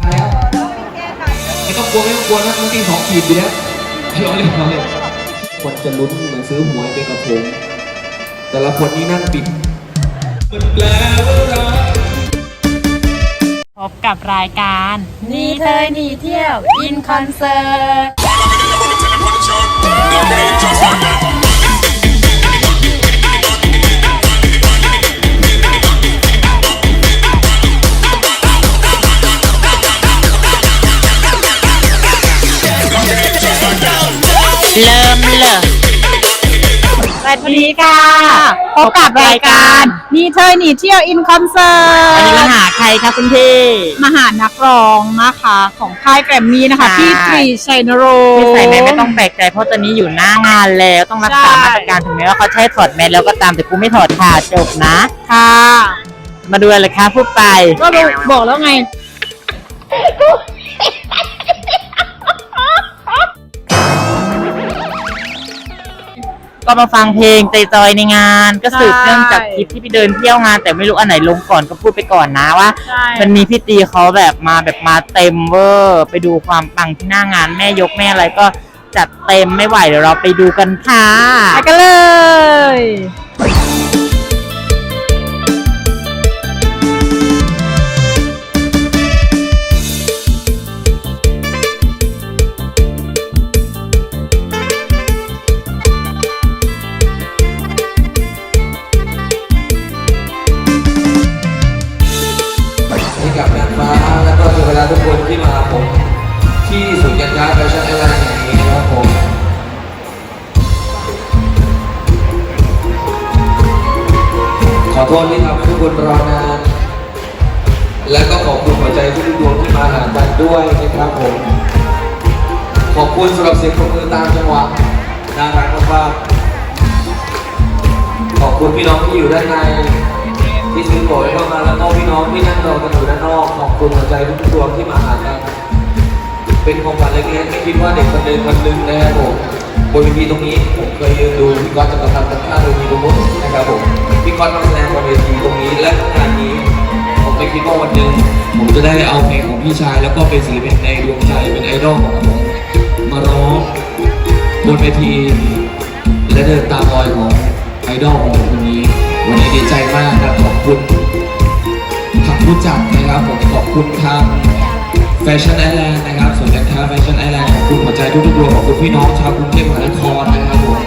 มาแล้วไม่ต้องกลัวไม่ต้องกลัวนะน้องตีสองขีดอยู่แล้วเราเล่นเราเล่นคนจะลุ้นเหมือนซื้อหวยไปกับผมแต่ละคนนี่นั่งปิดมันแปลว่ารักพบกับรายการนี่เธอหนีเที่ยว อินคอนเสิร์ต สวัสดีค่ะ พบกับรายการนี่เธอหนีเที่ยวอินคอนเสิร์ตวันนี้มาหาใครคะคุณพี่ มาหานักร้องนะคะ ของค่ายแกรมมี่นะคะใช่พี่ตรีชัยนโรงพี่ใส่แมสไม่ต้องแปลกใจเพราะตอนนี้อยู่หน้างานแล้วต้องรักษาใช่ มาตรการถึงแม้ว่าเขาใช้ถอดแมสแล้วก็ตามแต่กูไม่ถอดค่ะจบนะ ค่ะ มาดูอะไรคะพูดไปก็บอกแล้วไง ก็มาฟังเพลงใจจอยในงาน ก็สืบใช่เนื่องจากคลิปที่พี่เดินเที่ยวงาน แต่ไม่รู้อันไหนลงก่อนก็พูดไปก่อนนะว่า ใช่ มันมีพี่ตีเขาแบบมาแบบมาเต็มเวอร์ไปดูความปังที่หน้างานแม่ยกแม่อะไรก็จัดเต็มไม่ไหวเดี๋ยวเราไปดูกันค่ะ ไปกันเลย โทษที่ทำให้ทุกคนรอนาน และก็ขอบคุณหัวใจทุกดวงที่มาหากันด้วยนะครับผม ขอบคุณสำหรับเสียงปรบมือตามจังหวะน่ารักมากขอบคุณพี่น้องที่อยู่ด้านในที่ซื้อตั๋วเข้ามาแล้วก็พี่น้องที่นั่งรอกันอยู่ด้านนอก ขอบคุณหัวใจทุกดวงที่มาหากัน เป็นของขวัญเล็กๆไม่คิดว่าเด็กคนหนึ่งคนหนึ่งนะครับผม บนเวทีตรงนี้ผมเคยยืนดูพี่ก๊อตจะมาทำกันข้างเวทีตรงนู้นนะครับผมพี่ก๊อตมาแสดงบนเวทีตรงนี้และงานนี้ ผมไม่คิดว่าวันหนึ่งผมจะได้เอาเพลงของพี่ชาย แล้วก็เป็นศิลปินในดวงใจเป็นไอดอลของผมมาร้องบนเวทีและเดินตามรอยของไอดอลของผมคนนี้ วันนี้ดีใจมากนะขอบคุณทางผู้จัดนะครับผมขอบคุณทาง แฟชั่นไอแลนด์นะครับส่วนย์การค้าแฟชั่นไอแลนด์ขอบคุณหัวใจทุกๆดวงขอบคุณพี่น้องชาวกรุงเทพมหานครนะครับผม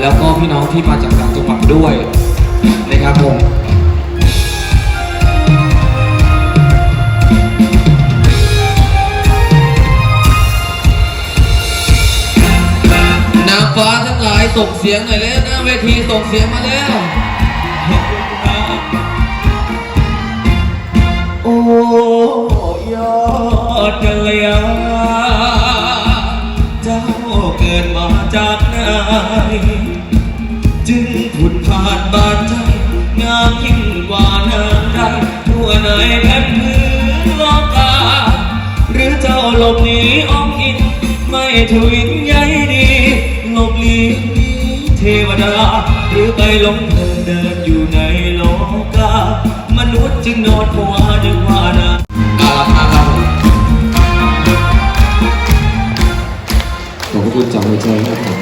แล้วก็พี่น้องที่มาจากต่างจังหวัดด้วยนะครับผมนางฟ้าทั้งหลายส่งเสียงหน่อยแล้วหน้าเวทีส่งเสียงมาแล้ว ดกัลยาเจ้าเกิดมาจากไหนจึงผุดผ่านบานใจงามยิ่งกว่านางใดทั่วในแผ่นพื้นโลกาหรือเจ้าหลบหนีอ้อมอิน ไม่ทวินใยดีหลบหลีกเทวดา หรือไปหลงเพลินเดินอยู่ในโลกามนุษย์จึงนอนผว ใจครับผม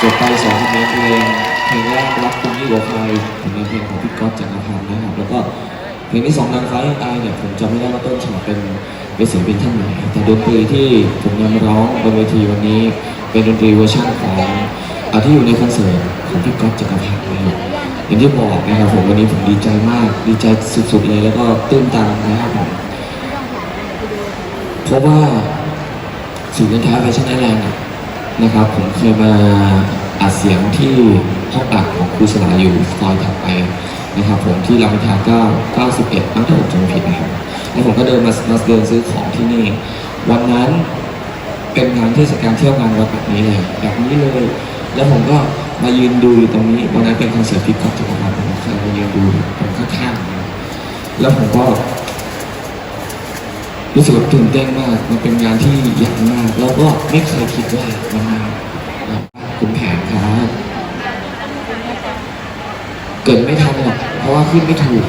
จบไปสองเพลงเพลงเพลงแรกรักคุณยิ่งกว่าใครผมเป็นเพลงของพี่ก๊อตจักรพันธ์นะครับแล้วก็เพลงที่สองนางฟ้ายังอายเนี่ยผมจำไม่ได้ว่าต้นฉบับเป็นเป็นศิลปินท่านไหนแต่ดนตรีที่ผมนำร้องบนเวทีวันนี้เป็นดนตรีเวอร์ชันของอาที่อยู่ในคอนเสิร์ตของพี่ก๊อตจักรพันธ์นะครับอย่างที่บอกนะครับผมวันนี้ผมดีใจมาก ดีใจสุดๆเลยแล้วก็ตื้นตันนะครับผมเพราะว่าศูนย์การค้าแฟชั่นไอแลนด์เนี่ย นะครับ ผมเคยมาอัดเสียงที่ห้องอัดของครูสลาอยู่ซอยถัดไปนะครับผมที่รามอินทรา9 91ตั้งแต่ผมจำไม่ผิดนะครับแล้วผมก็เดินมามาเดินซื้อของที่นี่ วันนั้นเป็นงานเทศกาลเที่ยวงานวัดแบบนี้เลยแบบนี้เลย แล้วผมก็มายืนดูอยู่ตรงนี้วันนั้นเป็นคอนเสิร์ตพิกก๊อตจักรพันธ์ผมเคยมายืนดูตรงข้างๆแล้วผมก็ รู้สึกว่าตื่นเต้นมาก มันเป็นงานที่ใหญ่มากแล้วก็ไม่เคยคิดว่ามันมาคุณแผนครับเกิดไม่ทันหรอกเพราะว่าขึ้นไม่ถูก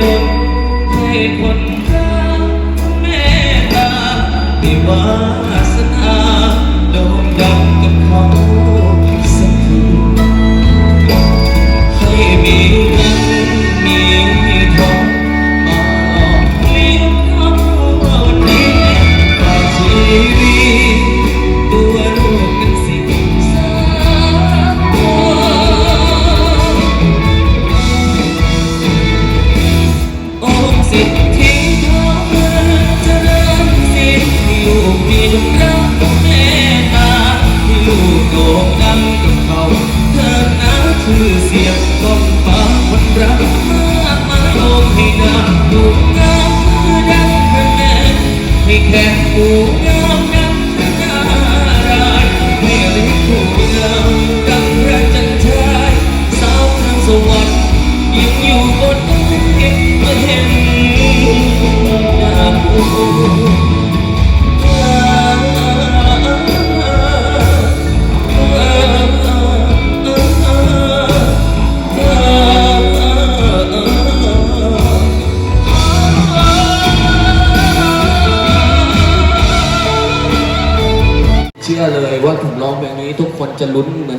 ดลให้คน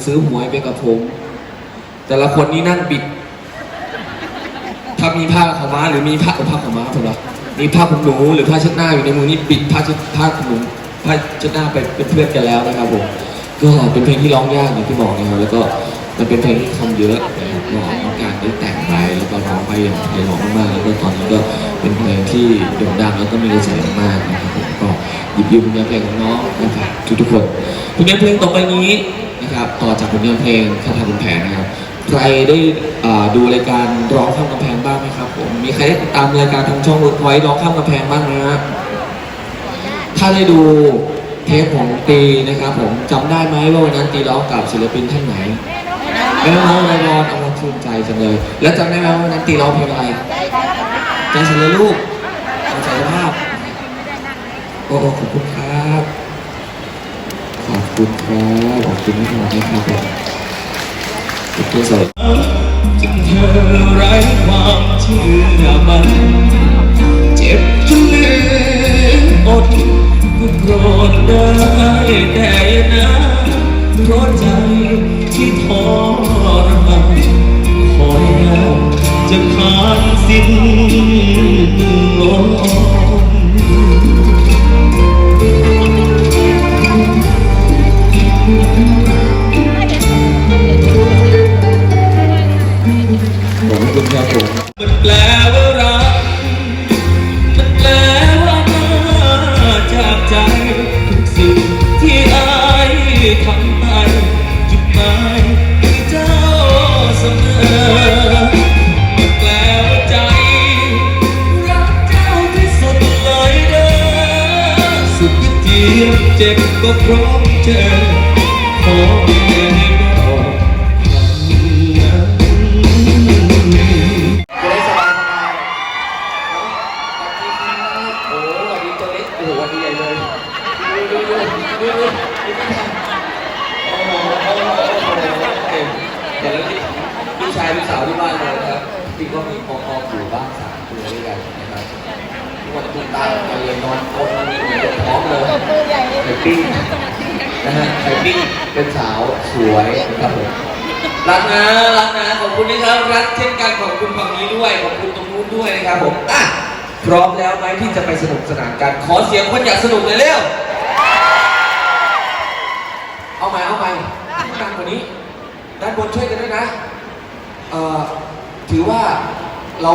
ซื้อหวยไปกับผม แต่ละคนนี่นั่งบิด ถ้ามีผ้าขาวม้าหรือมีผ้าผ้าขาวม้าถูกปะมีผ้าขนหนูหรือผ้าเช็ดหน้าอยู่ในมือนี่ปิดผ้าเช็ดผ้าขนหนูผ้าเช็ดหน้าไปเป็นเพื่อนกันแล้วนะครับผมก็เป็นเพลงที่ร้องยากอย่างที่บอกนะครับแล้วก็มันเป็นเพลงที่คำเยอะนะครับก็ต้องการได้แต่งไปแล้วก็ร้องไปอย่างไพเราะมากๆแล้วก็ตอนนี้ก็เป็นเพลงที่โด่งดังแล้วก็มีกระแสมากนะครับผมก็หยิบยืมงานเพลงของน้องนะครับทุกๆคนผลงานเพลงต่อไปนี้ ครับต่อจากผลงานเพลงคาถาคุณแผนนะครับใครได้ดูรายการร้องข้ามกำแพงบ้างไหมครับผมมีใครได้ติดตามรายการทางช่องร์กไว้ร้องข้ามกำแพงบ้างไหมฮะถ้าได้ดูเทปของตีนะครับ ผมจำได้ไหมว่าวันนั้นตีร้องกับศิลปินท่านไหนไม่ร้องเลยร้องเอาชื่นใจจังเลย แล้วจำได้ไหมว่าวันนั้นตีร้องเพลงอะไรใจเสเลยลูกใจภาพโอ้ขอบคุณครับ ขอบคุณครับขอบคุณที่มาให้ครับขอบคุณสวัสดีจนเธอไร้ความเชื่อมันเจ็บจนลืมอดก็โกรธได้แต่นะเพราะใจที่ทรมานคอยแล้วจะผ่านสิ้น นะขอบคุณนะครับรักเช่นกันขอบคุณฝั่งนี้ด้วยขอบคุณตรงนู้นด้วยนะครับผมอะพร้อมแล้วไหมที่จะไปสนุกสนานกัน ขอเสียงคนอยากสนุกเลยเร็ว เอาใหม่เอาใหม่ดังกว่านี้ ด้านบนช่วยกันด้วยนะ เอ่อ ถือว่าเรา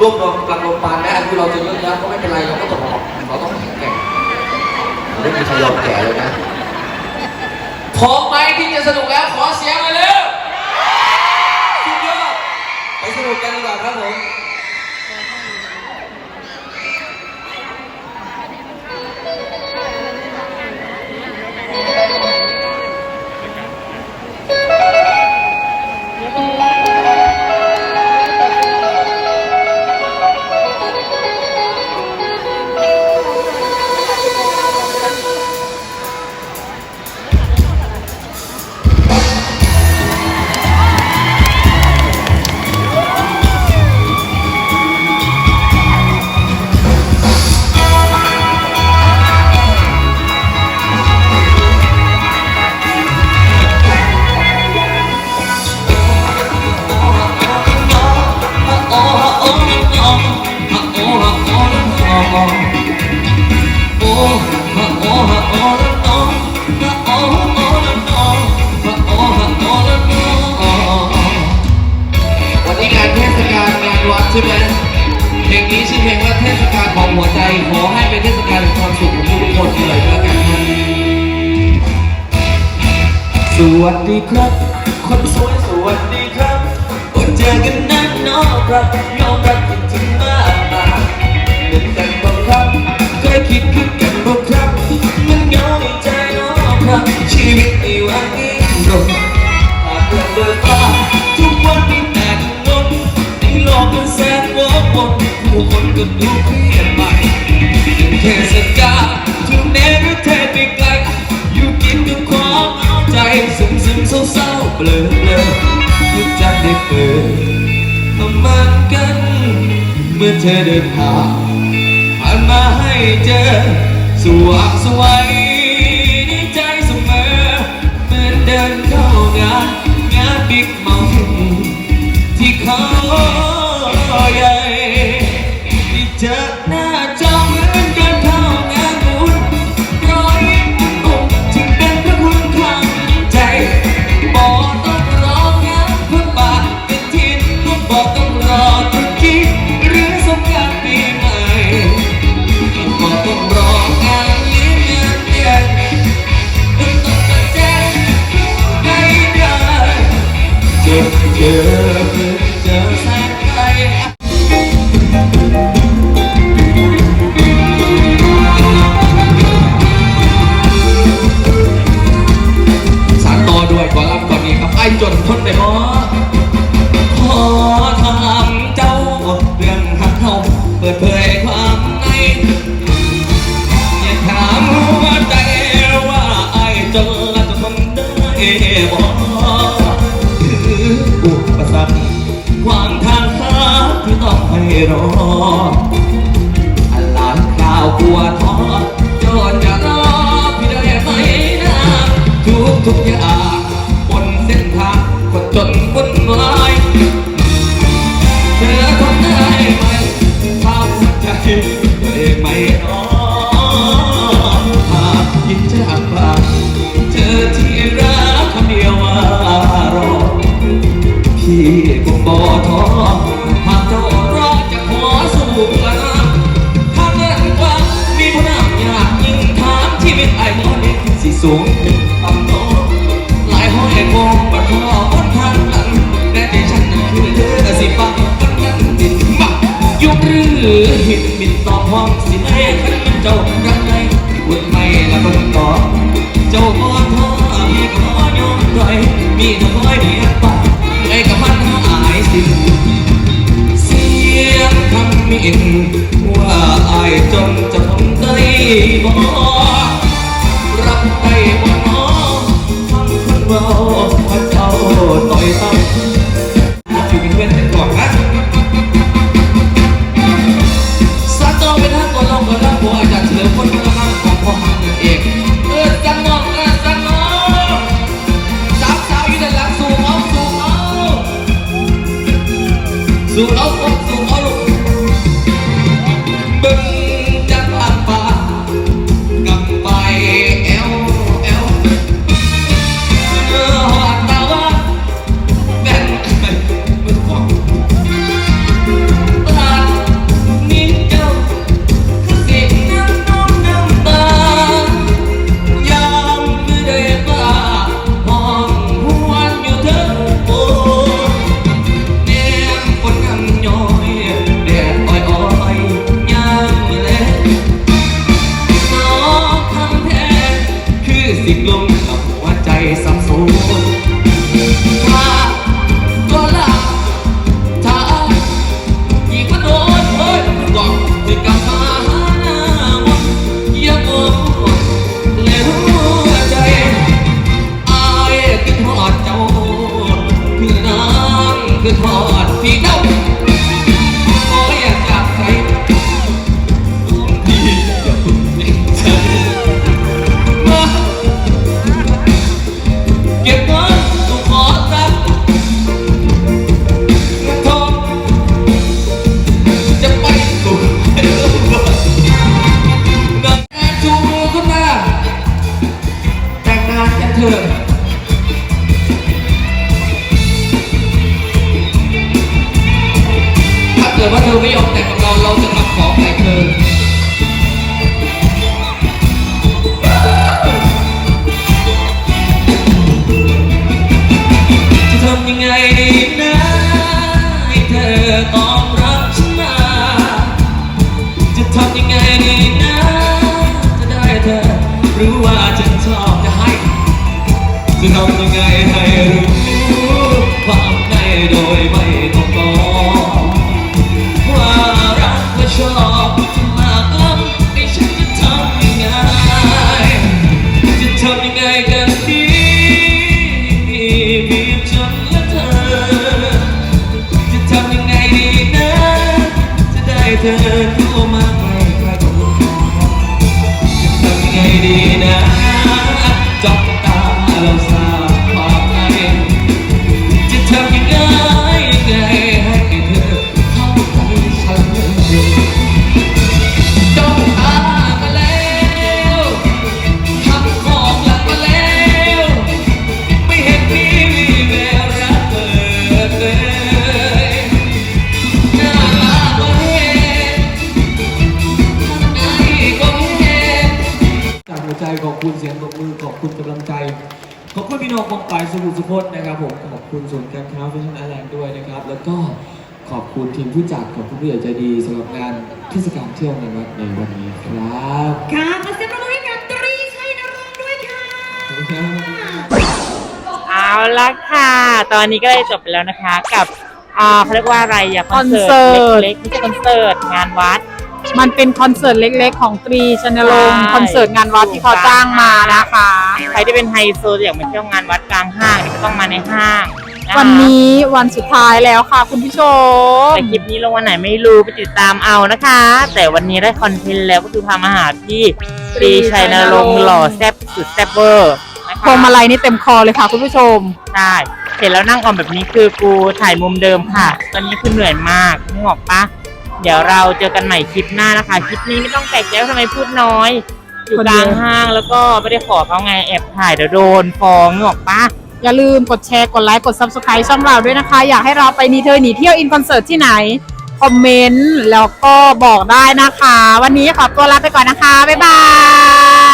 รวบรวมกำลังลมปานแม้อายุเราจะเยอะแล้วก็ไม่เป็นไรเราก็ต้องบอกเราต้องแข็งแกร่งไม่มีใครยอมแก่เลยนะพร้อมไหมที่จะสนุกแล้วขอเสียงเลยเร็วสุดยอดไปสนุกกันดีกว่าครับผม ชื่อเพลงว่าเทศกาลของหัวใจ ขอให้เป็นเทศกาลแห่งความสุขของทุกคนเลยก็แล้วกันครับสวัสดีครับ คนสวยสวัสดีครับอดเจอกันนานน้องครับน้องรัก ธอเดินผ่านผ่านมาให้เจอ สว่างสวัยในใจเสมอเหมือนเดินเข้างาน งานบิ๊กเมาที่เขา องสิให้ขันเจ้ารักใดวุ่นไม่ละเบิ่งต่อเจ้าบ่ท้อพี่ขอยอมถอยมีน้อยเดียวปากไอ้กับมันหายสิ้นเสียงคำมิ่นว่าอายจนจะทนได้บ่รับได้บ่หนองฟังคนเว้าว่าเจ้าต่อยตั้ม สูง ¿Quién รู้ว่าฉันชอบจะให้จะทำยังไงให้รู้ความในโดยไม่ต้องบอกว่ารักและชอบจะมากล้ำให้ฉันจะทำยังไงจะทำยังไงกันดีเพียงฉันและเธอ จะทำยังไงดีนะจะได้เธอ ขอบคุณศูนย์การค้าแฟชั่นไอแลนด์ด้วยนะครับ แล้วก็ขอบคุณทีมผู้จัดขอบคุณผู้ใหญ่ใจดีสำหรับงานเทศกาลเที่ยวงานวัดในวันนี้ครับค่ะขอเสียงปรบมือให้กับตรีชัยนรงค์ด้วยค่ะ ขอบคุณครับ เอาละค่ะ ตอนนี้ก็ได้จบไปแล้วนะคะ กับอ่าเขาเรียกว่าอะไรอะคอนเสิร์ตเล็กๆไม่ใช่คอนเสิร์ตงานวัด มันเป็นคอนเสิร์ตเล็กๆ ของตรีชัยนรงค์ใช่ คอนเสิร์ตงานวัดที่เขาจ้างมานะคะ ใครที่เป็นไฮโซอยากมาเที่ยวงานวัดกลางห้างก็ต้องมาในห้างะคะวันนี้วันสุดท้ายแล้วค่ะคุณผู้ชม แต่คลิปนี้ลงวันไหนไม่รู้ไปติดตามเอานะคะ แต่วันนี้ได้คอนเทนต์แล้วก็คือพามาหาที่ปรีชัยนรงค์หล่อแซ่บสุดแซ่บเวอร์นะคะ พวงมาลัยนี่เต็มคอเลยค่ะคุณผู้ชม ใช่เห็นแล้วนั่งออมแบบนี้คือกูถ่ายมุมเดิมค่ะ ตอนนี้คือเหนื่อยมากนึกออกปะ เดี๋ยวเราเจอกันใหม่คลิปหน้านะคะ คลิปนี้ไม่ต้องแปลกใจว่าทำไมพูดน้อย อยู่กลางห้างแล้วก็ไม่ได้ขอเขาไงแอบถ่ายเดี๋ยวโดนฟ้องหรอกปะอย่าลืมกดแชร์ กดไลค์ กด Subscribe ช่องเราด้วยนะคะ อยากให้เราไปนีเธอหนีเที่ยวอินคอนเสิร์ตที่ไหน คอมเมนต์ แล้วก็บอกได้นะคะ วันนี้ขอตัวลาไปก่อนนะคะ บ๊ายบาย